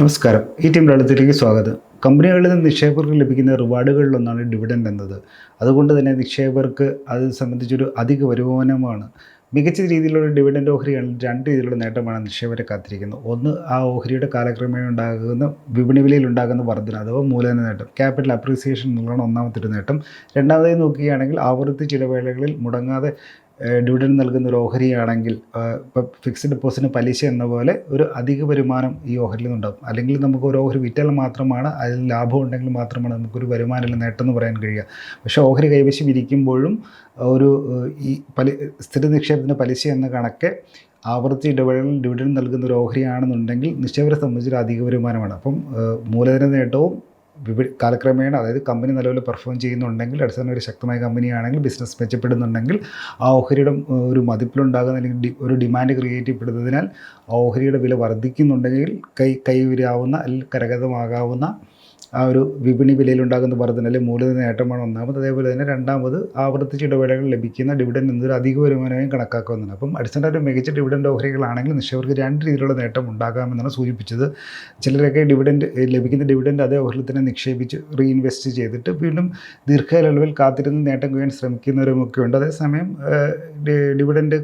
നമസ്കാരം. ഈ ടീം ലളിതത്തിലേക്ക് സ്വാഗതം. കമ്പനികളിൽ നിന്ന് നിക്ഷേപകർക്ക് ലഭിക്കുന്ന റിവാർഡുകളിലൊന്നാണ് ഡിവിഡൻഡ് എന്നത്. അതുകൊണ്ട് തന്നെ നിക്ഷേപകർക്ക് അത് സംബന്ധിച്ചൊരു അധിക വരുമാനമാണ്. മികച്ച രീതിയിലുള്ള ഡിവിഡൻഡ് ഓഹരികളിൽ രണ്ട് രീതിയിലുള്ള നേട്ടമാണ് നിക്ഷേപകരെ കാത്തിരിക്കുന്നത്. ഒന്ന് ആ ഓഹരിയുടെ കാലക്രമേണ ഉണ്ടാകുന്ന വിപണി വിലയിൽ ഉണ്ടാകുന്ന വർധന അഥവാ മൂലധന നേട്ടം. ക്യാപിറ്റൽ അപ്രീസിയേഷൻ എന്നുള്ളതാണ് ഒന്നാമത്തെ ഒരു നേട്ടം. രണ്ടാമതായി നോക്കുകയാണെങ്കിൽ ആവർത്തിച്ച് ഇടവേളകളിൽ മുടങ്ങാതെ ഡിവിഡൻഡ് നൽകുന്ന ഒരു ഓഹരിയാണെങ്കിൽ ഇപ്പോൾ ഫിക്സ്ഡ് ഡെപ്പോസിറ്റിന് പലിശ എന്ന പോലെ ഒരു അധിക വരുമാനം ഈ ഓഹരിയിൽ നിന്നുണ്ടാകും അല്ലെങ്കിൽ നമുക്ക് ഒരു ഓഹരി വിറ്റാൽ മാത്രമാണ് അതിൽ ലാഭം ഉണ്ടെങ്കിൽ മാത്രമാണ് നമുക്കൊരു നേട്ടം എന്ന് പറയാൻ കഴിയുക. പക്ഷേ ഓഹരി കൈവശം ഇരിക്കുമ്പോഴും ഒരു ഈ പലി സ്ഥിര നിക്ഷേപത്തിന്റെ പലിശ എന്ന കണക്ക് ആവർത്തി ഇടപെടലിൽ ഡിവിഡൻ നൽകുന്ന ഒരു ഓഹരിയാണെന്നുണ്ടെങ്കിൽ നിക്ഷേപരെ സംബന്ധിച്ചൊരു അധിക വരുമാനമാണ്. അപ്പം മൂലധന നേട്ടവും കാലക്രമേണ അതായത് കമ്പനി നിലവിൽ പെർഫോം ചെയ്യുന്നുണ്ടെങ്കിൽ അടിസ്ഥാന ഒരു ശക്തമായ കമ്പനിയാണെങ്കിൽ ബിസിനസ് മെച്ചപ്പെടുന്നുണ്ടെങ്കിൽ ആ ഓഹരിയുടെ ഒരു മതിപ്പിലുണ്ടാകുന്ന അല്ലെങ്കിൽ ഒരു ഡിമാൻഡ് ക്രിയേറ്റ് ചെയ്യപ്പെടുന്നതിനാൽ ആ ഓഹരിയുടെ വില വർദ്ധിക്കുന്നുണ്ടെങ്കിൽ കൈ കൈവരാവുന്ന അല്ലെങ്കിൽ കരഗതമാകാവുന്ന ആ ഒരു വിപണി വിലയിലുണ്ടാകുന്ന വർധന അല്ലെങ്കിൽ മൂലധന നേട്ടമാണ് ഒന്നാമത്. അതേപോലെ തന്നെ രണ്ടാമത് ആവർത്തിച്ച് ഇടവേളകൾ ലഭിക്കുന്ന ഡിവിഡൻഡ് എന്നൊരു അധിക വരുമാനമായും കണക്കാക്കുന്നുണ്ട് അപ്പം അടിസ്ഥാനമായിട്ട് മികച്ച ഡിവിഡൻഡ് ഓഹരികളാണെങ്കിൽ നിക്ഷേപകർക്ക് രണ്ട് രീതിയിലുള്ള നേട്ടം ഉണ്ടാകാമെന്നാണ് സൂചിപ്പിച്ചത്. ചിലരൊക്കെ ഡിവിഡൻഡ് ലഭിക്കുന്ന ഡിവിഡൻഡ് അതേ ഓഹരിൽ തന്നെ നിക്ഷേപിച്ച് റീഇൻവെസ്റ്റ് ചെയ്തിട്ട് വീണ്ടും ദീർഘകാലയളവിൽ കാത്തിരുന്ന് നേട്ടം കൊയ്യാൻ ശ്രമിക്കുന്നവരുമൊക്കെ ഉണ്ട്. അതേസമയം ഡിവിഡൻഡ്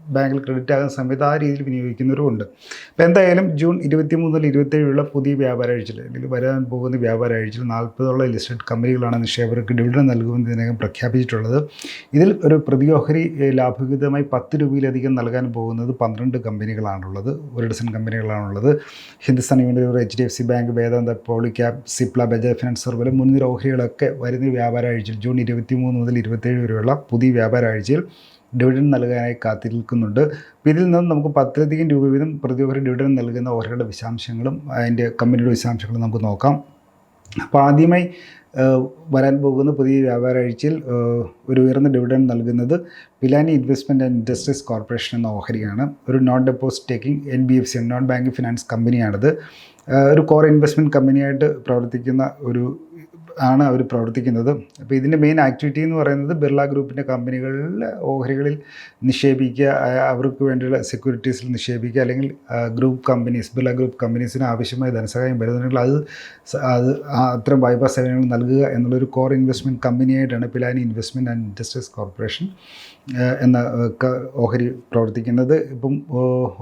ബാങ്കിൽ ക്രെഡിറ്റ് ആകുന്ന സമയത്ത് ആ രീതിയിൽ വിനിയോഗിക്കുന്നവരുമുണ്ട്. അപ്പോൾ എന്തായാലും ജൂൺ ഇരുപത്തി മുതൽ ഇരുപത്തേഴിലുള്ള പുതിയ വ്യാപാര ആഴ്ചയിൽ അല്ലെങ്കിൽ വരാൻ പോകുന്ന വ്യാപാര ആഴ്ചയിൽ നാൽപ്പതോളം ലിസ്റ്റഡ് കമ്പനികളാണ് നിക്ഷേപകർക്ക് ഡിവിഡൻ നൽകുമെന്ന് ഇതിനകം പ്രഖ്യാപിച്ചിട്ടുള്ളത്. ഇതിൽ ഒരു പ്രതിയോഹരി ലാഭവിഹിതമായി പത്ത് രൂപയിലധികം നൽകാൻ പോകുന്നത് പന്ത്രണ്ട് കമ്പനികളാണുള്ളത് ഒരു dozen കമ്പനികളാണുള്ളത്. Hindustan university H D F C bank Vedanta Polycab Cipla Bajaj finance പോലെ മുൻനിര ഓഹരികളൊക്കെ വരുന്ന വ്യാപാര ആഴ്ചയിൽ ജൂൺ ഇരുപത്തി മൂന്ന് മുതൽ ഇരുപത്തേഴ് വരെയുള്ള പുതിയ വ്യാപാര ആഴ്ചയിൽ ഡിവിഡൻഡ് നൽകാനായി കാത്തിരിക്കുന്നുണ്ട്. ഇതിൽ നിന്നും നമുക്ക് പത്തിലധികം രൂപ വീതം പ്രതി ഓഹരി ഡിവിഡൻഡ് നൽകുന്ന ഓഹരിയുടെ വിശാംശങ്ങളും അതിന്റെ കമ്പനിയുടെ വിശാംശങ്ങളും നമുക്ക് നോക്കാം. അപ്പോൾ ആദ്യമായി വരാൻ പോകുന്ന പുതിയ വ്യാപാര ആഴ്ചയിൽ ഒരു ഉയർന്ന ഡിവിഡൻഡ് നൽകുന്നത് Pilani investment and industries corporation എന്ന ഓഹരിയാണ്. ഒരു non deposit taking N B F C non banking finance കമ്പനിയാണിത് ഒരു കോർ ഇൻവെസ്റ്റ്മെന്റ് കമ്പനിയായിട്ട് പ്രവർത്തിക്കുന്ന ഒരു ആണ് അവർ പ്രവർത്തിക്കുന്നത്. അപ്പോൾ ഇതിന്റെ മെയിൻ ആക്ടിവിറ്റി എന്ന് പറയുന്നത് ബിർള ഗ്രൂപ്പിന്റെ കമ്പനികളിൽ ഓഹരികളിൽ നിക്ഷേപിക്കുക അവർക്ക് വേണ്ടിയുള്ള സെക്യൂരിറ്റീസിൽ നിക്ഷേപിക്കുക അല്ലെങ്കിൽ ഗ്രൂപ്പ് കമ്പനീസ് ബിർള ഗ്രൂപ്പ് കമ്പനീസിന് ആവശ്യമായ ധനസഹായം വരുന്നുണ്ടെങ്കിൽ അത് അത് അത്തരം വായ്പാ സേവനങ്ങൾ നൽകുക എന്നുള്ളൊരു core investment കമ്പനിയായിട്ടാണ് Pilani investment and industries corporation എന്ന ഓഹരി പ്രവർത്തിക്കുന്നത്. ഇപ്പം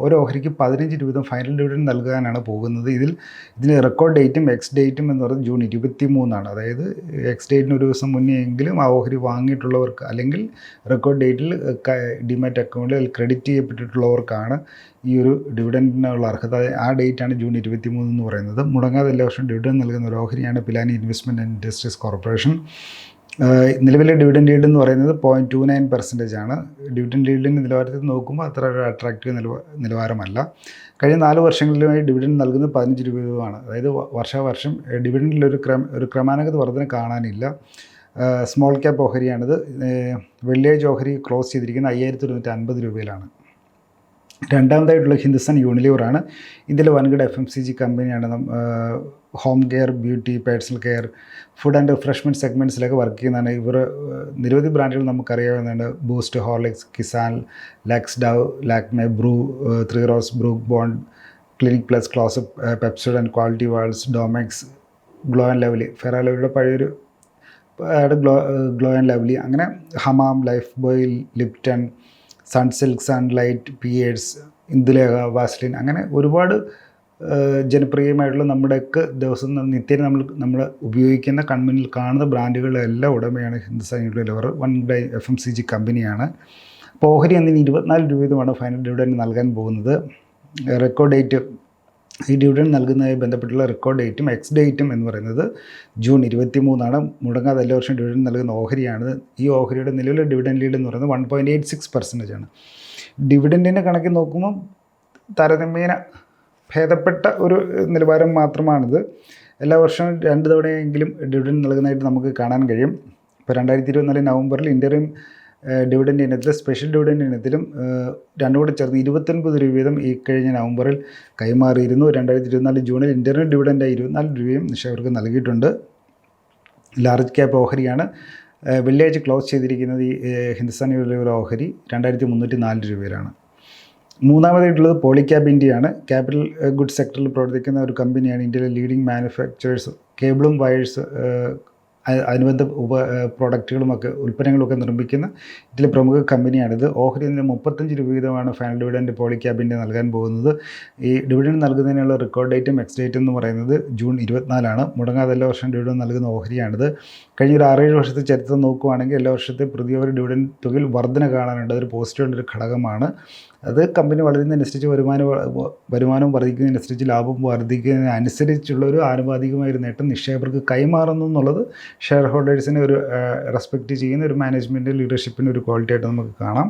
ഒരു ഓഹരിക്ക് പതിനഞ്ച് രൂപ ഫൈനൽ ഡിവിഡൻഡ് നൽകാനാണ് പോകുന്നത്. ഇതിൽ ഇതിന് റെക്കോർഡ് ഡേറ്റും എക്സ് ഡേറ്റും എന്ന് പറയുന്നത് ജൂൺ ഇരുപത്തി മൂന്നാണ് അതായത് എക്സ് ഡേറ്റിന് ഒരു ദിവസം മുന്നേ എങ്കിലും ആ ഓഹരി വാങ്ങിയിട്ടുള്ളവർക്ക് അല്ലെങ്കിൽ റെക്കോർഡ് ഡേറ്റിൽ ഡിമാറ്റ് അക്കൗണ്ടിൽ ക്രെഡിറ്റ് ചെയ്യപ്പെട്ടിട്ടുള്ളവർക്കാണ് ഈ ഒരു ഡിവിഡന്റിനുള്ള അർഹത. ആ ഡേറ്റാണ് ജൂൺ ഇരുപത്തി മൂന്ന് എന്ന് പറയുന്നത്. മുടങ്ങാതെ എല്ലാ വർഷവും ഡിവിഡൻ നൽകുന്ന ഒരു ഓഹരിയാണ് പിലാനി ഇൻവെസ്റ്റ്മെന്റ് ഇൻഡസ്ട്രീസ് കോർപ്പറേഷൻ നിലവിലെ ഡിവിഡൻഡ് ഈൽഡ് എന്ന് പറയുന്നത് പോയിന്റ് ടു നയൻ പെർസെന്റേജ് ആണ്. ഡിവിഡൻഡ് ഈൽഡിന്റെ നിലവാരത്തിൽ നോക്കുമ്പോൾ അത്ര ഒരു അട്രാക്റ്റീവ് നില നിലവാരമല്ല. കഴിഞ്ഞ നാല് വർഷങ്ങളിലുമായി ഡിവിഡൻഡ് നൽകുന്നത് പതിനഞ്ച് രൂപയുമാണ് അതായത് വർഷാവർഷം ഡിവിഡൻഡിൽ ഒരു ക്രമ ഒരു ക്രമാനുഗത വർധന കാണാനില്ല. സ്മോൾ ക്യാപ്പ് ഓഹരിയാണിത്. വെള്ളിയാഴ്ച ഓഹരി ക്ലോസ് ചെയ്തിരിക്കുന്നത് അയ്യായിരത്തി തൊണ്ണൂറ്റി അൻപത് രൂപയിലാണ്. രണ്ടാമതായിട്ടുള്ള ഹിന്ദുസ്ഥാൻ യൂണിലിവറാണ്. ഇതിൽ വൻകിട എഫ് എം സി ജി കമ്പനിയാണ് home care beauty personal care food and refreshment സെഗ്മെന്റ്സിലൊക്കെ work ചെയ്യുന്നതാണ്. ഇവർ നിരവധി ബ്രാൻഡുകൾ നമുക്കറിയാവുന്നതാണ്. Boost Horlicks Kissan Lux Dove Lakme Bru three rose Brooke Bond Clinic Plus close Pepsodent and Kwality Wall's Domex Glow and Lovely Fair ലവ്ലിയുടെ പഴയൊരു glow glow and Lovely അങ്ങനെ Hamam Lifebuoy Lipton Sunsilk Sunlight Pears Indulekha Vaseline അങ്ങനെ ഒരുപാട് ജനപ്രിയമായിട്ടുള്ള നമ്മുടെയൊക്കെ ദിവസം നിത്യേന നമ്മൾ നമ്മൾ ഉപയോഗിക്കുന്ന കൺമുന്നിൽ കാണുന്ന ബ്രാൻഡുകളുടെ എല്ലാം ഉടമയാണ് Hindustan Unilever one by F M C G കമ്പനിയാണ്. അപ്പോൾ ഓഹരി അന്നിന് ഇരുപത്തിനാല് രൂപ ഫൈനൽ ഡിവിഡൻഡ് നൽകാൻ പോകുന്നത്. റെക്കോർഡ് ഡേറ്റ് ഈ ഡിവിഡൻഡ് നൽകുന്നതുമായി ബന്ധപ്പെട്ടുള്ള റെക്കോർഡ് ഡേറ്റും എക്സ് ഡേറ്റും എന്ന് പറയുന്നത് ജൂൺ ഇരുപത്തി മൂന്നാണ് മുടങ്ങാതെ എല്ലാ വർഷം ഡിവിഡൻഡ് നൽകുന്ന ഓഹരിയാണ്. ഈ ഓഹരിയുടെ നിലവിലെ ഡിവിഡൻഡ് ലീഡ് എന്ന് പറയുന്നത് one point eight six percentage ആണ്. ഡിവിഡന്റിന്റെ കണക്കിൽ നോക്കുമ്പോൾ താരതമ്യേന ഭേദപ്പെട്ട ഒരു നിലവാരം മാത്രമാണിത്. എല്ലാ വർഷവും രണ്ട് തവണയെങ്കിലും ഡിവിഡൻഡ് നൽകുന്നതായിട്ട് നമുക്ക് കാണാൻ കഴിയും. ഇപ്പോൾ രണ്ടായിരത്തി ഇരുപത്തിനാല് നവംബറിൽ ഇന്റർവ്യൂം ഡിവിഡൻഡ് ഇനത്തിൽ സ്പെഷ്യൽ ഡിവിഡന്റ് ഇനത്തിലും രണ്ടും കൂടെ ചേർന്ന് ഇരുപത്തൊൻപത് രൂപ വീതം ഈ കഴിഞ്ഞ നവംബറിൽ കൈമാറിയിരുന്നു. രണ്ടായിരത്തി ഇരുപത്തിനാല് ജൂണിൽ ഇന്റർണൽ ഡിവിഡന്റായി ഇരുപത്തിനാല് രൂപയും നിക്ഷേപകർക്ക് നൽകിയിട്ടുണ്ട്. ലാർജ് ക്യാപ്പ് ഓഹരിയാണ് വെള്ളിയാഴ്ച ക്ലോസ് ചെയ്തിരിക്കുന്നത് ഈ ഹിന്ദുസ്ഥാനി ഓഹരി രണ്ടായിരത്തി മുന്നൂറ്റി നാല് രൂപയിലാണ് മൂന്നാമതായിട്ടുള്ളത് പോളിക്യാബ് ഇന്ത്യയാണ് ക്യാപിറ്റൽ ഗുഡ് സെക്ടറിൽ പ്രവർത്തിക്കുന്ന ഒരു കമ്പനിയാണ് ഇന്ത്യയിലെ ലീഡിംഗ് മാനുഫാക്ചറേഴ്സ് കേബിളും വയേഴ്സ് അനുബന്ധ ഉപ പ്രോഡക്റ്റുകളുമൊക്കെ ഉൽപ്പന്നങ്ങളൊക്കെ നിർമ്മിക്കുന്ന ഇതിലെ പ്രമുഖ കമ്പനിയാണിത് ഓഹരി ഇതിന് മുപ്പത്തഞ്ച് രൂപ വീതമാണ് ഫൈനൽ ഡിവിഡന്റ് പോളിക്യാബിന്റെ നൽകാൻ പോകുന്നത്. ഈ ഡിവിഡൻഡ് നൽകുന്നതിനുള്ള റെക്കോർഡ് ഡേറ്റും എക്സ് ഡേറ്റ് എന്ന് പറയുന്നത് ജൂൺ ഇരുപത്തിനാലാണ്. മുടങ്ങാതെ എല്ലാ വർഷം ഡിവിഡൻഡ് നൽകുന്ന ഓഹരിയാണിത്. കഴിഞ്ഞ ഒരു ആറേഴ് വർഷത്തെ ചരിത്രം നോക്കുകയാണെങ്കിൽ എല്ലാ വർഷത്തെ പ്രതിയോഹരി ഡിവിഡൻഡ് തുകയിൽ വർധന കാണാനുണ്ട്. അതൊരു പോസിറ്റീവ് ഒരു ഘടകമാണ്. അത് കമ്പനി വളരുന്നതിനനുസരിച്ച് വരുമാനം വരുമാനം വർദ്ധിക്കുന്നതിനനുസരിച്ച് ലാഭം വർദ്ധിക്കുന്നതിനനുസരിച്ചുള്ള ഒരു ആനുപാതികമായ ഒരു നേട്ടം നിക്ഷേപകർക്ക് കൈമാറുന്നു എന്നുള്ളത് ഷെയർ ഹോൾഡേഴ്സിനെ ഒരു റെസ്പെക്റ്റ് ചെയ്യുന്ന ഒരു മാനേജ്മെന്റ് ലീഡർഷിപ്പിന്റെ ഒരു ക്വാളിറ്റി ആയിട്ട് നമുക്ക് കാണാം.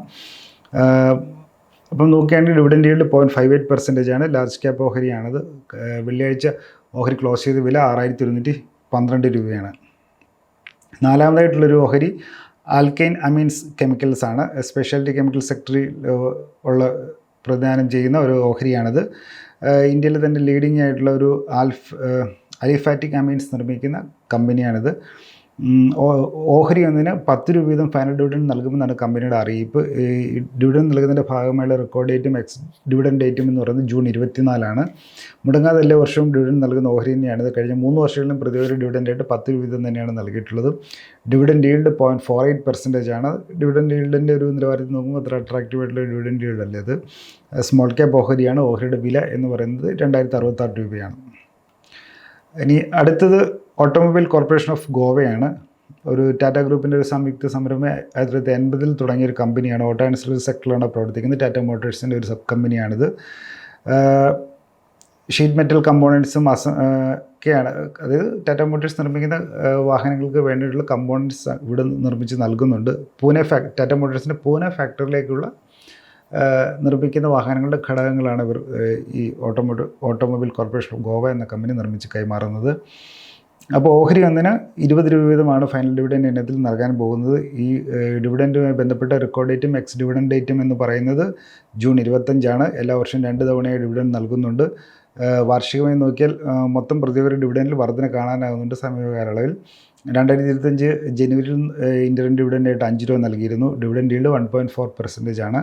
അപ്പം നോക്കുകയാണെങ്കിൽ dividend yield point five eight percentage ആണ്. ലാർജ് ക്യാപ്പ് ഓഹരിയാണത്. വെള്ളിയാഴ്ച ഓഹരി ക്ലോസ് ചെയ്ത വില ആറായിരത്തി ഒരുന്നൂറ്റി പന്ത്രണ്ട് രൂപയാണ്. നാലാമതായിട്ടുള്ളൊരു ഓഹരി ആൽക്കൈൻ അമീൻസ് കെമിക്കൽസ് ആണ്. സ്പെഷ്യാലിറ്റി കെമിക്കൽ സെക്ടറി ഉള്ള പ്രദാനം ചെയ്യുന്ന ഒരു ഓഹരിയാണിത്. ഇന്ത്യയിൽ തന്നെ ലീഡിംഗ് ആയിട്ടുള്ള ഒരു ആൽഫ് അലിഫാറ്റിക് അമീൻസ് നിർമ്മിക്കുന്ന കമ്പനിയാണിത്. ഓഹരി ഒന്നിന് പത്ത് രൂപ വീതം ഫൈനൽ ഡിവിഡൻഡ് നൽകുമെന്നാണ് കമ്പനിയുടെ അറിയിപ്പ്. ഈ ഡിവിഡൻഡ് നൽകുന്നതിന്റെ ഭാഗമായുള്ള റെക്കോർഡ് ഡേറ്റും എക്സ് ഡിവിഡൻഡ് ഡേറ്റും എന്ന് പറയുന്നത് ജൂൺ ഇരുപത്തിനാലാണ്. മുടങ്ങാതെ എല്ലാ വർഷവും ഡിവിഡൻഡ് നൽകുന്ന ഓഹരി തന്നെയാണ്. ഇത് കഴിഞ്ഞ മൂന്ന് വർഷങ്ങളിലും പ്രതിവർഷ ഡിവിഡൻഡ് ആയിട്ട് പത്ത് രൂപ വീതം തന്നെയാണ് നൽകിയിട്ടുള്ളത്. Dividend yield point four eight percentage ആണ്. ഡിവിഡൻഡ് yield-ന്റെ ഒരു നിലവാരത്തിൽ നോക്കുമ്പോൾ അത്ര അട്രാക്റ്റീവ് ആയിട്ടുള്ള ഡിവിഡൻഡ് yield അല്ലേ അത് സ്മോൾ ക്യാപ്പ് ഓഹരിയാണ്. ഓഹരിയുടെ വില എന്ന് പറയുന്നത് രണ്ടായിരത്തി അറുപത്താറ് രൂപയാണ്. ഇനി അടുത്തത് ഓട്ടോമൊബൈൽ കോർപ്പറേഷൻ ഓഫ് ഗോവയാണ്. ഒരു ടാറ്റ ഗ്രൂപ്പിന്റെ ഒരു സംയുക്ത സംരംഭം ആയിരത്തി തൊള്ളായിരത്തി എൺപതിൽ തുടങ്ങിയ ഒരു കമ്പനിയാണ്. ഓട്ടോ ആൻഡ് സെക്ടറിലാണ് പ്രവർത്തിക്കുന്നത്. ടാറ്റ മോട്ടോഴ്സിന്റെ ഒരു സബ് കമ്പനിയാണിത്. ഷീറ്റ് മെറ്റൽ കമ്പോണൻസും അസ ഒക്കെയാണ്. അതായത് ടാറ്റ മോട്ടോഴ്സ് നിർമ്മിക്കുന്ന വാഹനങ്ങൾക്ക് വേണ്ടിയിട്ടുള്ള കമ്പോണൻസ് ഇവിടെ നിർമ്മിച്ച് നൽകുന്നുണ്ട്. പൂനെ ഫാക് ടാറ്റ മോട്ടോഴ്സിന്റെ പൂനെ ഫാക്ടറിയിലേക്കുള്ള നിർമ്മിക്കുന്ന വാഹനങ്ങളുടെ ഘടകങ്ങളാണ് ഇവർ ഈ ഓട്ടോമോട്ടോ ഓട്ടോമൊബൈൽ കോർപ്പറേഷൻ ഓഫ് ഗോവ എന്ന കമ്പനി നിർമ്മിച്ച് കൈമാറുന്നത്. അപ്പോൾ ഓഹരി ഒന്നിന് ഇരുപത് രൂപ വീതമാണ് ഫൈനൽ ഡിവിഡൻഡ് ഇനത്തിൽ നൽകാൻ പോകുന്നത്. ഈ ഡിവിഡന്റുമായി ബന്ധപ്പെട്ട റെക്കോർഡ് ഡേറ്റും എക്സ് ഡിവിഡൻഡ് ഡേറ്റും എന്ന് പറയുന്നത് ജൂൺ ഇരുപത്തഞ്ചാണ്. എല്ലാ വർഷവും രണ്ട് തവണയായി ഡിവിഡൻഡ് നൽകുന്നുണ്ട്. വാർഷികമായി നോക്കിയാൽ മൊത്തം പ്രതിവര ഡിവിഡൻഡിൽ വർധന കാണാനാകുന്നുണ്ട് സമീപകാലയളവിൽ രണ്ടായിരത്തി ഇരുപത്തഞ്ച് ജനുവരിയിൽ ഇന്റർ ഡിവിഡന്റ് ഡിവിഡൻഡ് ആയിട്ട് അഞ്ച് രൂപ നൽകിയിരുന്നു. Dividend yield one point four percentage ആണ്.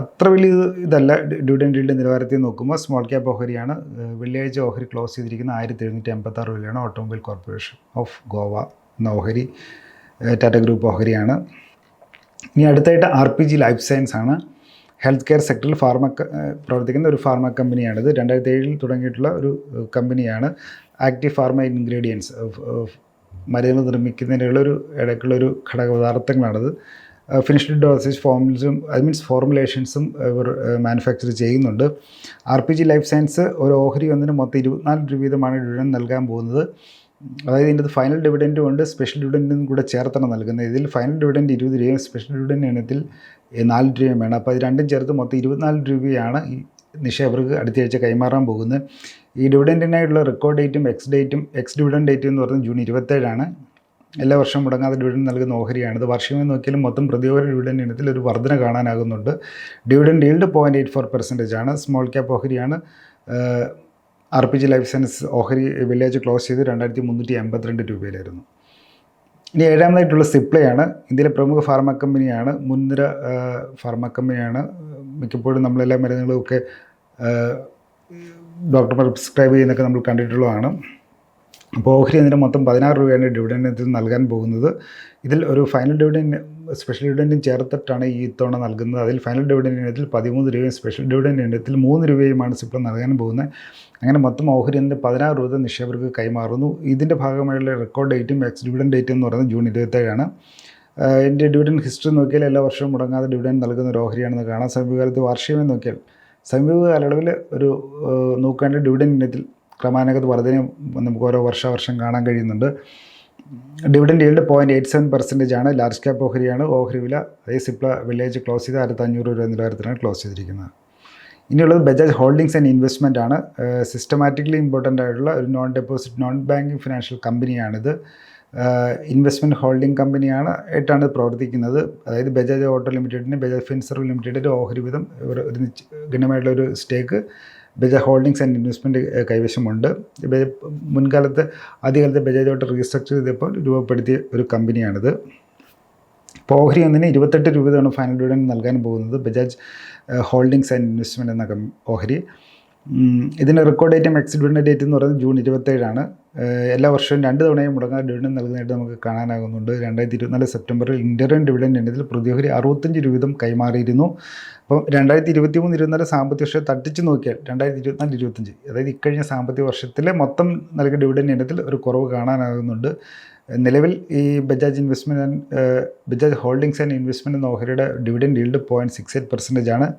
അത്ര വലിയ ഇതല്ല. ഡിവിഡൻ yield നിലവാരത്തിൽ നോക്കുമ്പോൾ സ്മോൾ ക്യാപ്പ് ഓഹരിയാണ്. വെള്ളിയാഴ്ച ഓഹരി ക്ലോസ് ചെയ്തിരിക്കുന്ന ആയിരത്തി എഴുന്നൂറ്റി എൺപത്താറ് രൂപയാണ് ഓട്ടോമൊബൈൽ കോർപ്പറേഷൻ ഓഫ് ഗോവ എന്ന ഓഹരി ടാറ്റ ഗ്രൂപ്പ് ഓഹരിയാണ്. ഇനി അടുത്തായിട്ട് R P G life science ആണ്. ഹെൽത്ത് കെയർ സെക്ടറിൽ ഫാർമ പ്രവർത്തിക്കുന്ന ഒരു ഫാർമ കമ്പനിയാണിത് രണ്ടായിരത്തി ഏഴിൽ തുടങ്ങിയിട്ടുള്ള ഒരു കമ്പനിയാണ് ആക്റ്റീവ് ഫാർമ ഇൻഗ്രീഡിയൻസ് മരുന്നുകൾ നിർമ്മിക്കുന്നതിനുള്ള ഒരു ഇടയ്ക്കുള്ള ഒരു ഘടക പദാർത്ഥങ്ങളാണിത് ഫിനിഷ്ഡ് ഡോസേജ് ഫോംസും ഐ മീൻസ് ഫോർമുലേഷൻസും ഇവർ മാനുഫാക്ചർ ചെയ്യുന്നുണ്ട്. R P G life science ഒരു ഓഹരി ഒന്നിന് മൊത്തം ഇരുപത്തിനാല് രൂപ വീതമാണ് ഡിവിഡൻഡ് നൽകാൻ പോകുന്നത്. അതായത് ഇതിന്റെ ഫൈനൽ ഡിവിഡന്റും ഉണ്ട് സ്പെഷ്യൽ ഡിവിഡന്റും കൂടെ ചേർത്താണ് നൽകുന്നത്. ഇതിൽ ഫൈനൽ ഡിവിഡന്റ് ഇരുപത് രൂപയും സ്പെഷ്യൽ ഡിവിഡന്റ് ഇനത്തിൽ നാല് രൂപയും വേണം. അപ്പോൾ അത് രണ്ടും ചേർത്ത് മൊത്തം ഇരുപത്തിനാല് രൂപയാണ് ഈ നിക്ഷേപകർക്ക് അടുത്ത ആഴ്ച കൈമാറാൻ പോകുന്നത്. ഈ ഡിവിഡന്റിനായിട്ടുള്ള റെക്കോർഡ് ഡേറ്റും എക്സ് ഡേറ്റും എക്സ് ഡിവിഡൻ ഡേറ്റും എന്ന് പറയുന്നത് ജൂൺ ഇരുപത്തേഴാണ് എല്ലാ വർഷവും മുടങ്ങാതെ ഡിവിഡൻഡ് നൽകുന്ന ഓഹരിയാണ്. ഇത് വർഷമേ നോക്കിയാലും മൊത്തം പ്രതിയോഹരി ഡിവിഡൻഡ് ഇനത്തിൽ ഒരു വർധന കാണാനാകുന്നുണ്ട്. Dividend yield point eight four percentage ആണ്. Small cap ഓഹരിയാണ്. R P G life science ഓഹരി വില്ലേജ് ക്ലോസ് ചെയ്ത് രണ്ടായിരത്തി മുന്നൂറ്റി എൺപത്തിരണ്ട് രൂപയിലായിരുന്നു. ഇനി ഏഴാമതായിട്ടുള്ള സിപ്ലയാണ്. ഇന്ത്യയിലെ പ്രമുഖ ഫാർമ കമ്പനിയാണ്. മുൻനിര ഫാർമ കമ്പനിയാണ്. മിക്കപ്പോഴും നമ്മളെല്ലാ മരുന്നുകളും ഒക്കെ ഡോക്ടർമാർ പ്രിസ്ക്രൈബ് ചെയ്യുന്നൊക്കെ നമ്മൾ കണ്ടിട്ടുള്ളതാണ്. അപ്പോൾ ഓഹരി അതിന് മൊത്തം പതിനാറ് രൂപയാണ് ഡിവിഡൻഡ് നൽകാൻ പോകുന്നത്. ഇതിൽ ഒരു ഫൈനൽ ഡിവിഡൻഡ് സ്പെഷ്യൽ ഡിവിഡന്റും ചേർത്തിട്ടാണ് ഈ ഇത്തവണ നൽകുന്നത്. അതിൽ ഫൈനൽ ഡിവിഡൻഡ് ഇനത്തിൽ പതിമൂന്ന് രൂപയും സ്പെഷ്യൽ ഡിവിഡൻഡ് ഇനത്തിൽ മൂന്ന് രൂപയുമാണ് സിപ്ല നൽകാൻ പോകുന്നത്. അങ്ങനെ മൊത്തം ഓഹരി അതിന്റെ പതിനാറ് രൂപ നിക്ഷേപകർക്ക് കൈമാറുന്നു. ഇതിന്റെ ഭാഗമായുള്ള റെക്കോർഡ് ഡേറ്റും എക്സ് ഡിവിഡൻഡ് ഡേറ്റും എന്ന് പറയുന്നത് ജൂൺ ഇരുപത്തേഴാണ് എന്റെ ഡിവിഡൻഡ് ഹിസ്റ്ററി നോക്കിയാൽ എല്ലാ വർഷവും മുടങ്ങാതെ ഡിവിഡൻഡ് നൽകുന്ന ഒരു ഓഹരിയാണെന്ന് കാണാം. സമീപകാലത്ത് വാർഷികമെന്ന് നോക്കിയാൽ സമീപകാലയളവിൽ ഒരു നോക്കേണ്ട ഡിവിഡൻഡ് ഇനത്തിൽ ക്രമാനുഗത വർധന നമുക്ക് ഓരോ വർഷാവർഷം കാണാൻ കഴിയുന്നുണ്ട്. Dividend yield point eight seven percentage ആണ്. ലാർജ് ക്യാപ് ഓഹരിയാണ് ഓഹരി വില അതേ സിപ്ല വില്ലേജ് ക്ലോസ് ചെയ്ത് ആയിരത്തി അഞ്ഞൂറ് രൂപ നിലവാരത്തിലാണ് ക്ലോസ് ചെയ്തിരിക്കുന്നത്. ഇനിയുള്ളത് ബജാജ് ഹോൾഡിങ്സ് ആൻഡ് ഇൻവെസ്റ്റ്മെന്റ് ആണ്. സിസ്റ്റമാറ്റിക്കലി ഇമ്പോർട്ടന്റ് ആയിട്ടുള്ള ഒരു non deposit non banking financial കമ്പനിയാണിത് investment holding കമ്പനിയാണ് ആയിട്ടാണ് പ്രവർത്തിക്കുന്നത്. അതായത് ബജാജ് ഓട്ടോ ലിമിറ്റഡിന് ബജാജ് ഫിൻസർവ് ലിമിറ്റഡിന്റെ ഓഹരി വിധം ഒരു ഗണ്യമായിട്ടുള്ള ഒരു stake Bajaj holdings and investment കൈവശമുണ്ട്. മുൻകാലത്ത് ആദ്യകാലത്ത് ബജാജോട്ട് റീസ്ട്രക്ചർ ചെയ്തപ്പോൾ രൂപപ്പെടുത്തിയ ഒരു കമ്പനിയാണിത്. ഓഹരി ഒന്നിന് ഇരുപത്തെട്ട് രൂപയാണ് ഫൈനൽ ഡിവിഡൻഡ് നൽകാൻ പോകുന്നത് ബജാജ് ഹോൾഡിങ്സ് ആൻഡ് ഇൻവെസ്റ്റ്മെന്റ് എന്ന ഓഹരി ഇതിന്റെ റെക്കോർഡ് ഡേറ്റും എക്സിറ്റ് ഡേറ്റ് എന്ന് പറയുന്നത് ജൂൺ ഇരുപത്തേഴാണ്. എല്ലാ വർഷവും രണ്ട് തവണയും മുടങ്ങാതെ ഡിവിഡൻഡ് നൽകുന്നതായിട്ട് നമുക്ക് കാണാനാകുന്നുണ്ട്. രണ്ടായിരത്തി ഇരുപത്തിനാല് സെപ്റ്റംബറിൽ ഇന്ത്യൻ ഡിവിഡൻഡ് എന്നതിൽ പ്രതിയോഹരി അറുപത്തഞ്ച് രൂപ വീതം കൈമാറിയിരുന്നു. അപ്പം രണ്ടായിരത്തി ഇരുപത്തി മൂന്ന് ഇരുപത്തിനാല് സാമ്പത്തിക വർഷം തട്ടിച്ച് നോക്കിയാൽ രണ്ടായിരത്തി ഇരുപത്തിനാല് ഇരുപത്തഞ്ച് അതായത് ഇക്കഴിഞ്ഞ സാമ്പത്തിക വർഷത്തിലെ മൊത്തം നൽകിയ ഡിവിഡൻഡ് ഇനത്തിൽ ഒരു കുറവ് കാണാനാകുന്നുണ്ട്. നിലവിൽ ഈ Bajaj investment and Bajaj holdings and investment എന്ന ഓഹരിയുടെ dividend yield point six eight percentage ആണ്.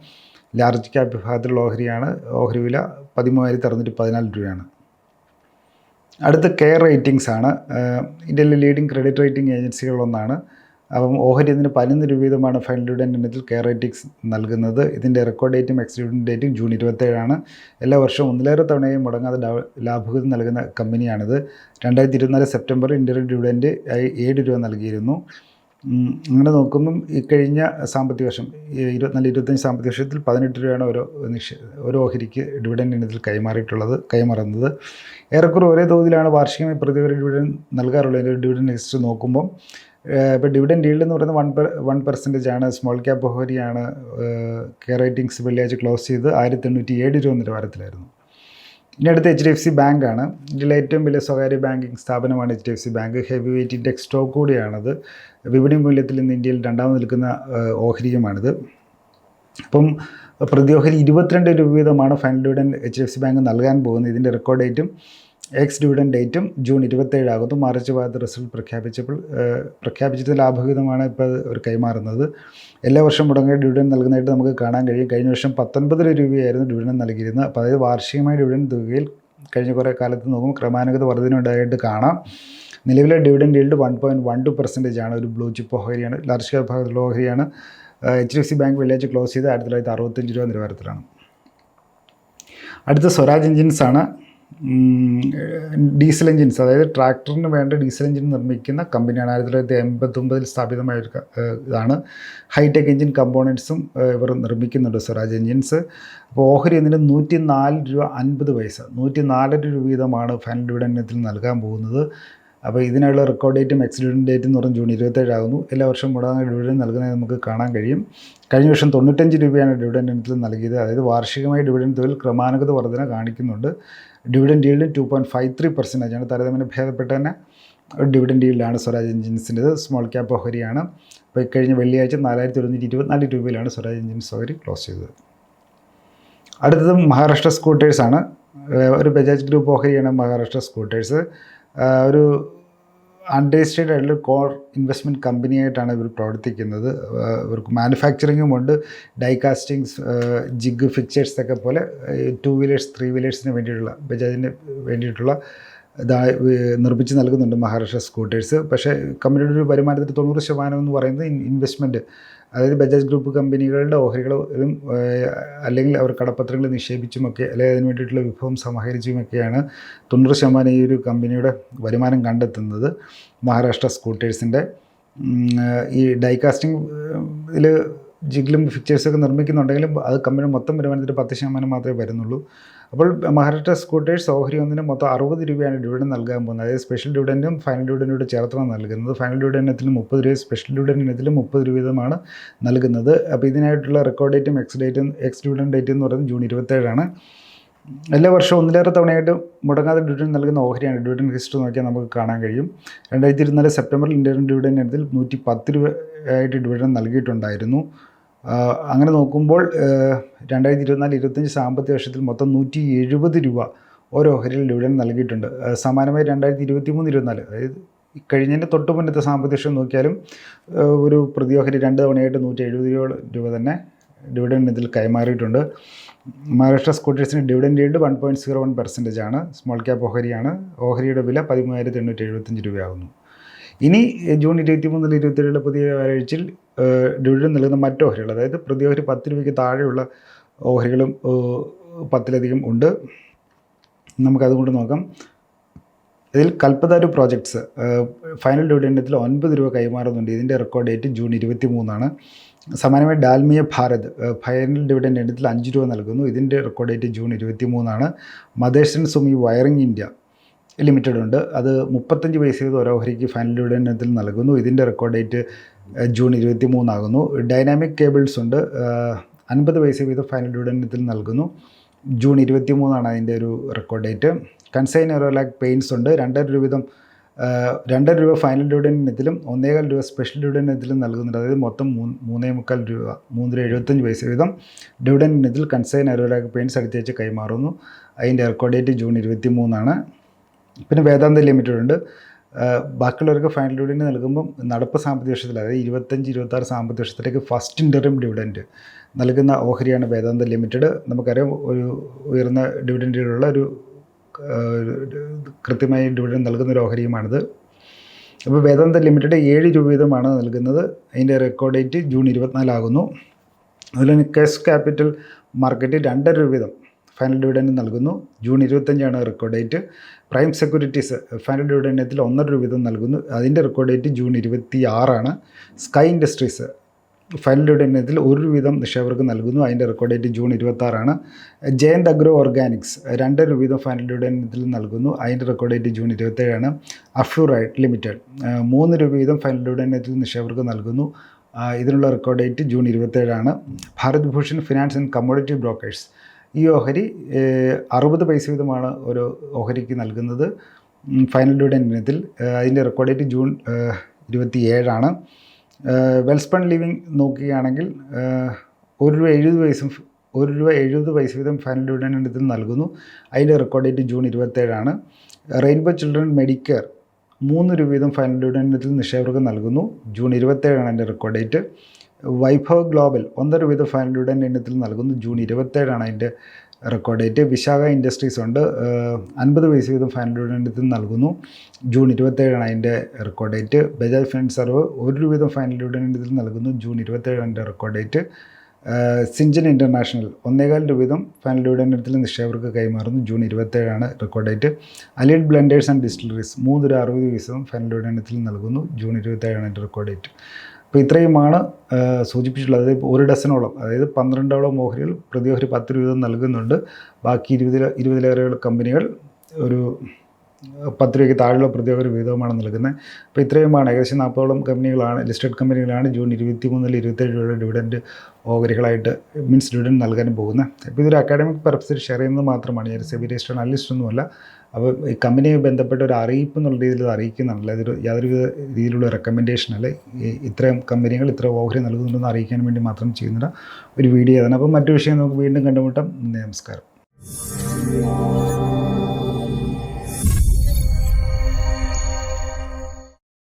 ലാർജ് ക്യാപ് വിഭാഗത്തിലുള്ള ഓഹരിയാണ്. ഓഹരി വില പതിമൂവായിരത്തി അറുന്നൂറ്റി പതിനാല് രൂപയാണ്. അടുത്ത കെയർ റേറ്റിംഗ്സ് ആണ്. ഇന്ത്യയിലെ ലീഡിംഗ് ക്രെഡിറ്റ് റേറ്റിംഗ് ഏജൻസികളിലൊന്നാണ്. അപ്പം ഓഹരി ഇതിന് പതിനൊന്ന് രൂപ വീതമാണ് ഫൈനൽ ഡിവിഡൻഡ് ഇനത്തിൽ കെയർ റേറ്റിംഗ്സ് നൽകുന്നത്. ഇതിന്റെ റെക്കോർഡ് ഡേറ്റും എക്സ് ഡിവിഡൻഡ് ഡേറ്റും ജൂൺ ഇരുപത്തേഴാണ് എല്ലാ വർഷവും ഒന്നിലേറെ തവണയും മുടങ്ങാതെ ലാഭവിഹിതം നൽകുന്ന കമ്പനിയാണിത് രണ്ടായിരത്തി ഇരുപത്തിനാല് സെപ്റ്റംബർ ഇന്ത്യൻ ഡിവിഡൻഡ് ഏഴ് രൂപ നൽകിയിരുന്നു. അങ്ങനെ നോക്കുമ്പം ഈ കഴിഞ്ഞ സാമ്പത്തിക വർഷം ഇരുപത്തിനാല് ഇരുപത്തഞ്ച് സാമ്പത്തിക വർഷത്തിൽ പതിനെട്ട് രൂപയാണ് ഓരോ നിക്ഷേ ഓരോ ഓഹരിക്ക് ഡിവിഡൻഡ് ഇനത്തിൽ കൈമാറിയിട്ടുള്ളത് കൈമാറുന്നത്. ഏറെക്കുറെ ഒരേ തോതിലാണ് വാർഷികമായി പ്രതിവരെ ഡിവിഡൻഡ് നൽകാറുള്ളത്. ഡിവിഡൻഡ് ലിസ്റ്റ് നോക്കുമ്പം ഇപ്പോൾ ഡിവിഡൻഡ് ഈൽഡ് എന്ന് പറയുന്നത് വൺ പെർ വൺ പെർസെന്റേജ് ആണ്. സ്മോൾ ക്യാപ്പ് ഓഹരിയാണ് കെയർ റേറ്റിംഗ്സ് വെള്ളിയാഴ്ച ക്ലോസ് ചെയ്ത് ആയിരത്തി എണ്ണൂറ്റി ഏഴ് രൂപ നിലവാരത്തിലായിരുന്നു. ഇനി അടുത്ത എച്ച് ഡി എഫ് സി ബാങ്കാണ് ഇതിലെ ഏറ്റവും വലിയ സ്വകാര്യ ബാങ്കിങ് സ്ഥാപനമാണ് H D F C bank heavy weight index stock കൂടിയാണത്. വിപണി മൂല്യത്തിൽ ഇന്ന് ഇന്ത്യയിൽ രണ്ടാമത് നിൽക്കുന്ന ഓഹരിയുമാണിത്. അപ്പം പ്രതി ഓഹരി ഇരുപത്തിരണ്ട് രൂപ വീതമാണ് final dividend H D F C bank നൽകാൻ പോകുന്നത്. ഇതിന്റെ റെക്കോർഡ് ഡേറ്റും എക്സ് ഡിവിഡൻ ഡേറ്റും ജൂൺ ഇരുപത്തേഴാകുന്നു മാർച്ച് ഭാഗത്ത് റിസൾട്ട് പ്രഖ്യാപിച്ചപ്പോൾ പ്രഖ്യാപിച്ചതിന് ലാഭവിഹിതമാണ് ഇപ്പോൾ ഒരു കൈമാറുന്നത്. എല്ലാ വർഷവും മുടങ്ങിയ ഡിവിഡൻ നൽകുന്നതായിട്ട് നമുക്ക് കാണാൻ കഴിയും. കഴിഞ്ഞ വർഷം പത്തൊൻപത് രൂപയായിരുന്നു ഡിവിഡൻ നൽകിയിരുന്നത്. അപ്പോൾ അതായത് വാർഷികമായ ഡിവിഡൻ തുകയിൽ കഴിഞ്ഞ കുറേ കാലത്ത് നോക്കുമ്പോൾ ക്രമാനുഗത വർധനയുണ്ടായിട്ട് കാണാം. നിലവിലെ dividend yield one point one two percentage ആണ്. ഒരു ബ്ലൂ ചിപ്പ് ഓഹരിയാണ്. ലാർജ് ക്യാപ് ഓഹരിയാണ്. എച്ച് ഡി സി ബാങ്ക് വെള്ളിയാഴ്ച ക്ലോസ് ചെയ്ത് ആയിരത്തി തൊള്ളായിരത്തി അറുപത്തഞ്ച് രൂപ നിലവാരത്തിലാണ്. അടുത്ത സ്വരാജ് എഞ്ചിൻസ് ആണ്. ഡീസൽ എഞ്ചിൻസ് അതായത് ട്രാക്ടറിന് വേണ്ട ഡീസൽ എഞ്ചിൻ നിർമ്മിക്കുന്ന കമ്പനിയാണ് ആയിരത്തി തൊള്ളായിരത്തി എൺപത്തൊമ്പതിൽ സ്ഥാപിതമായ ഒരു ഇതാണ്. ഹൈടെക് എഞ്ചിൻ കമ്പോണൻസും ഇവർ നിർമ്മിക്കുന്നുണ്ട് സ്വരാജ് എഞ്ചിൻസ്. അപ്പോൾ ഓഹരി എന്നതിന് നൂറ്റി നാല് രൂപ അൻപത് പൈസ. നൂറ്റി നാലര രൂപ വീതമാണ് ഫൈനൽ ഡിവിഡൻഡിനത്തിൽ നൽകാൻ പോകുന്നത്. അപ്പോൾ ഇതിനുള്ള റെക്കോർഡ് ഡേറ്റും എക്സ് ഡിവിഡൻഡ് ഡേറ്റും എന്ന് പറഞ്ഞാൽ ജൂൺ ഇരുപത്തേഴാകുന്നു. എല്ലാ വർഷവും കൂടാതെ ഡിവിഡൻ നൽകുന്നത് നമുക്ക് കാണാൻ കഴിയും. കഴിഞ്ഞ വർഷം തൊണ്ണൂറ്റഞ്ച് രൂപയാണ് ഡിവിഡൻ ഇനത്തിൽ നൽകിയത്. അതായത് വാർഷികമായി ഡിവിഡൻ തുകയിൽ ക്രമാനുഗത വർധന കാണിക്കുന്നുണ്ട്. Dividend yield two point five three percentage ആണ്. താരതമ്യം ഭേദപ്പെട്ട് തന്നെ ഒരു ഡിവിഡൻഡ് ഈൽഡാണ് സ്വരാജ് എഞ്ചിൻസിന്റെത്. സ്മോൾ ക്യാപ്പ് ഓഹരിയാണ് അപ്പോൾ കഴിഞ്ഞ വെള്ളിയാഴ്ച നാലായിരത്തി ഒരുന്നൂറ്റി ഇരുപത്തിനാല് രൂപയിലാണ് സ്വരാജ് എഞ്ചിൻസ് ഓഹരി ക്ലോസ് ചെയ്തത്. അടുത്തത് മഹാരാഷ്ട്ര സ്കൂട്ടേഴ്സാണ് ഒരു ബജാജ് ഗ്രൂപ്പ് ഓഹരിയാണ് മഹാരാഷ്ട്ര സ്കൂട്ടേഴ്സ്. ഒരു അൺരജിസ്റ്റേഡ് ആയിട്ടുള്ള കോർ ഇൻവെസ്റ്റ്മെന്റ് കമ്പനിയായിട്ടാണ് ഇവർ പ്രവർത്തിക്കുന്നത്. ഇവർക്ക് മാനുഫാക്ചറിങ്ങും ഉണ്ട്. ഡൈകാസ്റ്റിങ്സ് ജിഗ് ഫിക്ചേഴ്സ് ഒക്കെ പോലെ ടു വീലേഴ്സ് ത്രീ വീലേഴ്സിന് വേണ്ടിയിട്ടുള്ള ബജാജിന് വേണ്ടിയിട്ടുള്ള ഇതാ നിർമ്മിച്ച് നൽകുന്നുണ്ട് മഹാരാഷ്ട്ര സ്കൂട്ടേഴ്സ് പക്ഷേ കമ്പനിയുടെ ഒരു വരുമാനത്തിൽ തൊണ്ണൂറ് ശതമാനം എന്ന് പറയുന്നത് ഇൻവെസ്റ്റ്മെന്റ് അതായത് ബജാജ് ഗ്രൂപ്പ് കമ്പനികളുടെ ഓഹരികളും അല്ലെങ്കിൽ അവർ കടപ്പത്രങ്ങൾ നിക്ഷേപിച്ചുമൊക്കെ അല്ലെങ്കിൽ അതിന് വേണ്ടിയിട്ടുള്ള വിഭവം സമാഹരിച്ചുമൊക്കെയാണ് തൊണ്ണൂറ് ശതമാനം ഈ ഒരു കമ്പനിയുടെ വരുമാനം കണ്ടെത്തുന്നത്. മഹാരാഷ്ട്ര സ്കൂട്ടേഴ്സിന്റെ ഈ ഡൈകാസ്റ്റിംഗ് ഇതിൽ ജിഗ്ലും ഫിക്ചേഴ്സൊക്കെ നിർമ്മിക്കുന്നുണ്ടെങ്കിലും അത് കമ്പനി മൊത്തം വരുമാനത്തിൽ പത്ത് ശതമാനം മാത്രമേ വരുന്നുള്ളൂ. അപ്പോൾ മഹാരാഷ്ട്ര സ്കൂട്ടേഴ്സ് ഓഹരി ഒന്നിന് മൊത്തം അറുപത് രൂപയാണ് ഡിവിഡൻ നൽകാൻ പോകുന്നത്. അതായത് സ്പെഷ്യൽ ഡിവിഡന്റും ഫൈനൽ ഡിവിഡന്റും കൂടെ ചേർത്താണ് നൽകുന്നത്. ഫൈനൽ ഡിവിഡൻഡ് ഇനത്തിൽ മുപ്പത് രൂപ സ്പെഷ്യൽ ഡിവിഡൻഡ് ഇനത്തിൽ മുപ്പത് രൂപ വീതമാണ് നൽകുന്നത്. അപ്പോൾ ഇതിനായിട്ടുള്ള റെക്കോർഡ് ഡേറ്റും എക്സ് ഡേറ്റും എക്സ് ഡിവിഡൻ ഡേറ്റ് എന്ന് പറയുന്നത് ജൂൺ ഇരുപത്തേഴാണ്. എല്ലാ വർഷവും ഒന്നിലേറെ തവണയായിട്ട് മുടങ്ങാതെ ഡിവിഡൻ നൽകുന്ന ഓഹരിയാണ് ഡിവിഡൻ ഹിസ്റ്ററി നോക്കിയാൽ നമുക്ക് കാണാൻ കഴിയും. രണ്ടായിരത്തി ഇരുപത്തിനാല് സെപ്റ്റംബറിൽ ഇന്ത്യൻ ഡിവിഡൻ ഇനത്തിൽ നൂറ്റി പത്ത് രൂപ ആയിട്ട് ഡിവിഡൻ നൽകിയിട്ടുണ്ടായിരുന്നു. അങ്ങനെ നോക്കുമ്പോൾ രണ്ടായിരത്തി ഇരുപത്തിനാല് ഇരുപത്തഞ്ച് സാമ്പത്തിക വർഷത്തിൽ മൊത്തം നൂറ്റി എഴുപത് രൂപ ഓരോ ഓഹരിയിൽ ഡിവിഡൻ നൽകിയിട്ടുണ്ട്. സമാനമായി രണ്ടായിരത്തി ഇരുപത്തി മൂന്ന് ഇരുപത്തിനാല് അതായത് കഴിഞ്ഞതിന്റെ തൊട്ട് മുന്നത്തെ സാമ്പത്തിക വർഷം നോക്കിയാലും ഒരു പ്രതി ഓഹരി രണ്ട് തവണയായിട്ട് നൂറ്റി എഴുപത് രൂപ തന്നെ ഡിവിഡൻ ഇതിൽ കൈമാറിയിട്ടുണ്ട്. Maharashtra സ്കൂട്ടേഴ്സിന് dividend yield one point zero one percentage ആണ്. സ്മോൾ ക്യാപ്പ് ഓഹരിയാണ്. ഓഹരിയുടെ വില പതിമൂവായിരത്തി എണ്ണൂറ്റി എഴുപത്തഞ്ച് രൂപയാകുന്നു. ഇനി ജൂൺ ഇരുപത്തി മൂന്നിൽ ഇരുപത്തിയേഴിലെ പുതിയ വ്യാഴാഴ്ചയിൽ ഡിവിഡൻ നൽകുന്ന മറ്റ് ഓഹരികൾ അതായത് പ്രതി ഓഹരി പത്ത് രൂപയ്ക്ക് താഴെയുള്ള ഓഹരികളും പത്തിലധികം ഉണ്ട്. നമുക്കതുകൊണ്ട് നോക്കാം. ഇതിൽ കൽപ്പതാരു പ്രോജക്ട്സ് ഫൈനൽ ഡിവിഡൻഡത്തിൽ ഒൻപത് രൂപ കൈമാറുന്നുണ്ട്. ഇതിന്റെ റെക്കോർഡ് ഡേറ്റ് ജൂൺ ഇരുപത്തി മൂന്നാണ് സമാനമായി ഡാൽമിയ ഭാരത് ഫൈനൽ ഡിവിഡൻഡ് എണ്ണത്തിൽ അഞ്ച് രൂപ നൽകുന്നു. ഇതിന്റെ റെക്കോർഡ് ഡേറ്റ് ജൂൺ ഇരുപത്തി മൂന്നാണ് Motherson Sumi wiring India limited ഉണ്ട്. അത് മുപ്പത്തഞ്ച് പൈസ വീതം ഓരോഹരിക്ക് ഫൈനൽ ഡിവിഡൻഡ് ഇനത്തിൽ നൽകുന്നു ഇതിന്റെ റെക്കോർഡ് ഡേറ്റ് ജൂൺ ഇരുപത്തി മൂന്നാകുന്നു ഡൈനാമിക് കേബിൾസ് ഉണ്ട്. അൻപത് പൈസ വീതം ഫൈനൽ ഡിവിഡൻഡിൽ നൽകുന്നു. ജൂൺ ഇരുപത്തി മൂന്നാണ് അതിന്റെ ഒരു record date Kansai Nerolac paints ഉണ്ട്. രണ്ടര രൂപ വീതം രണ്ടര രൂപ ഫൈനൽ ഡിവിഡൻ ഇനത്തിലും ഒന്നേകാൽ രൂപ സ്പെഷ്യൽ ഡിവിഡൻ ഇനത്തിലും നൽകുന്നുണ്ട്. അതായത് മൊത്തം മൂന്ന് മൂന്നേ മുക്കാൽ രൂപ മൂന്നര എഴുപത്തഞ്ച് പൈസ വീതം ഡിവിഡൻ ഇനത്തിൽ കൺസൈൻ എറോലാക് പെയിൻസ് അടുത്തേച്ച് കൈമാറുന്നു. അതിന്റെ റെക്കോർഡ് ഡേറ്റ് ജൂൺ ഇരുപത്തി മൂന്നാണ് പിന്നെ വേദാന്ത ലിമിറ്റഡ് ഉണ്ട്. ബാക്കിയുള്ളവർക്ക് ഫൈനൽ ഡിവിഡൻഡ് നൽകുമ്പം നടപ്പ് സാമ്പത്തിക വർഷത്തിൽ അതായത് ഇരുപത്തഞ്ച് ഇരുപത്താറ് സാമ്പത്തിക വർഷത്തിലേക്ക് ഫസ്റ്റ് ഇന്ററിം ഡിവിഡൻഡ് നൽകുന്ന ഓഹരിയാണ് വേദാന്ത ലിമിറ്റഡ്. നമുക്കറിയാം ഒരു ഉയർന്ന ഡിവിഡൻഡിലുള്ള ഒരു കൃത്യമായി ഡിവിഡൻഡ് നൽകുന്ന ഒരു ഓഹരിയുമാണിത്. അപ്പോൾ വേദാന്ത ലിമിറ്റഡ് ഏഴ് രൂപ വീതമാണ് നൽകുന്നത്. അതിന്റെ റെക്കോർഡ് ഡേറ്റ് ജൂൺ ഇരുപത്തിനാലാകുന്നു അതുപോലെ തന്നെ കെസ് ക്യാപിറ്റൽ മാർക്കറ്റ് രണ്ടര രൂപ വീതം ഫൈനൽ ഡിവിഡൻഡ് നൽകുന്നു. June ഇരുപത്തഞ്ചാണ് record date prime securities final ഡിവിഡൻഡിൽ ഒന്നര രൂപ വീതം നൽകുന്നു. അതിന്റെ റെക്കോർഡ് ഡേറ്റ് ജൂൺ ഇരുപത്തി ആറാണ് സ്കൈ ഇൻഡസ്ട്രീസ് ഫൈനൽ ഡിവിഡൻഡിൽ ഒരു വീതം നിക്ഷേപകർക്ക് നൽകുന്നു. അതിന്റെ റെക്കോർഡ് ഡേറ്റ് ജൂൺ ഇരുപത്താറാണ് ജയന്ത് അഗ്രോ ഓർഗാനിക്സ് രണ്ട് വീതം ഫൈനൽ ഡിവിഡൻഡിൽ നൽകുന്നു. അതിന്റെ റെക്കോർഡ് ഡേറ്റ് ജൂൺ ഇരുപത്തേഴാണ് അഫ്യൂറൈറ്റ് ലിമിറ്റഡ് മൂന്ന് രൂപ വീതം ഫൈനൽ ഡിവിഡൻഡിൽ നിക്ഷേപകർക്ക് നൽകുന്നു. ഇതിനുള്ള record date June ഇരുപത്തേഴാണ് Bharat Bhushan finance and commodity brokers ഈ ഓഹരി അറുപത് പൈസ വീതമാണ് ഒരു ഓഹരിക്ക് നൽകുന്നത്. ഫൈനൽ ഡിവിഡൻ ഇനത്തിൽ അതിന്റെ റെക്കോർഡ് ഡേറ്റ് ജൂൺ ഇരുപത്തി ഏഴാണ് വെൽസ്പൺ ലിവിങ് നോക്കുകയാണെങ്കിൽ ഒരു രൂപ എഴുപത് പൈസ ഒരു രൂപ എഴുപത് പൈസ വീതം ഫൈനൽ ഡിവിഡൻ ഇനത്തിൽ നൽകുന്നു. അതിന്റെ റെക്കോർഡ് ഡേറ്റ് ജൂൺ ഇരുപത്തേഴാണ് റെയിൻബോ ചിൽഡ്രൻ മെഡിക്കർ മൂന്ന് രൂപ വീതം ഫൈനൽ ഡിവിഡൻ ഇനത്തിൽ നിക്ഷേപകർക്ക് നൽകുന്നു. ജൂൺ ഇരുപത്തേഴാണ് അതിന്റെ റെക്കോർഡ് ഡേറ്റ്. വൈഭവ് ഗ്ലോബൽ ഒന്നര വീതം ഫൈനൽ എണ്ണത്തിൽ നൽകുന്നു. ജൂൺ ഇരുപത്തേഴാണ് അതിന്റെ റെക്കോർഡ് ഡേറ്റ് വിശാഖ ഇൻഡസ്ട്രീസ് ഉണ്ട്. അൻപത് പൈസ വീതം ഫൈനൽ എണ്ണത്തിൽ നൽകുന്നു. ജൂൺ ഇരുപത്തേഴാണ് അതിന്റെ റെക്കോർഡ് ഡേറ്റ് ബജാജ് ഫിനാൻസ് സർവ് ഒരു വീതം ഡിവിഡൻ ഇനത്തിൽ നൽകുന്നു. ജൂൺ ഇരുപത്തേഴാണ് അതിന്റെ റെക്കോർഡ് ഡേറ്റ് സിഞ്ചൻ ഇന്റർനാഷണൽ ഒന്നേകാൽ വീതം ഫൈനൽ ഡിവിഡൻഡിൽ ഇനത്തിൽ നിക്ഷേപകർക്ക് കൈമാറുന്നു. June ഇരുപത്തേഴാണ് record date allied blenders and distilleries മൂന്ന് രൂപ അറുപത് വീസം ഫൈനൽ ഡിവിഡൻഡത്തിൽ നൽകുന്നു. ജൂൺ ഇരുപത്തേഴാണ് അതിന്റെ റെക്കോർഡ് ഡേറ്റ് അപ്പോൾ ഇത്രയുമാണ് സൂചിപ്പിച്ചിട്ടുള്ളത്. അതായത് ഒരു ഡസനോളം അതായത് പന്ത്രണ്ടോളം ഓഹരികൾ പ്രതി ഓഹരി പത്ത് രൂപ നൽകുന്നുണ്ട്. ബാക്കി ഇരുപതിൽ ഇരുപതിലേറെ കമ്പനികൾ ഒരു പത്ത് രൂപയ്ക്ക് താഴെയുള്ള പ്രത്യേക ഒരു വീതവുമാണ് നൽകുന്നത്. അപ്പോൾ ഇത്രയുമാണ്. ഏകദേശം നാൽപ്പതോളം കമ്പനികളാണ് ലിസ്റ്റഡ് കമ്പനികളാണ് ജൂൺ ഇരുപത്തി മൂന്നിൽ ഇരുപത്തേഴ് രൂപയുടെ ഡിവിഡന്റ് ഓഹരികളായിട്ട് മീൻസ് ഡിവിഡന്റ് നൽകാനും പോകുന്നത്. അപ്പോൾ ഇതൊരു അക്കാഡമിക് പർപ്പസിൽ ഷെയർ ചെയ്യുന്നത് മാത്രമാണ്. ഞാൻ സെബി രജിസ്റ്റർ അനലിസ്റ്റ് ഒന്നുമല്ല. അപ്പോൾ ഈ കമ്പനിയെ ബന്ധപ്പെട്ട ഒരു അറിയിപ്പ് എന്നുള്ള രീതിയിൽ ഇത് അറിയിക്കുന്നുണ്ടല്ല ഇതൊരു യാതൊരുവിധ രീതിയിലുള്ള റെക്കമെൻഡേഷൻ അല്ല. ഇത്രയും കമ്പനികൾ ഇത്ര ഓഹരി നൽകുന്നുണ്ടെന്ന് അറിയിക്കാൻ വേണ്ടി മാത്രം ചെയ്യുന്ന ഒരു വീഡിയോ ആണ് അപ്പോൾ മറ്റു വിഷയം നമുക്ക് വീണ്ടും കണ്ടുമുട്ടാം. നമസ്കാരം.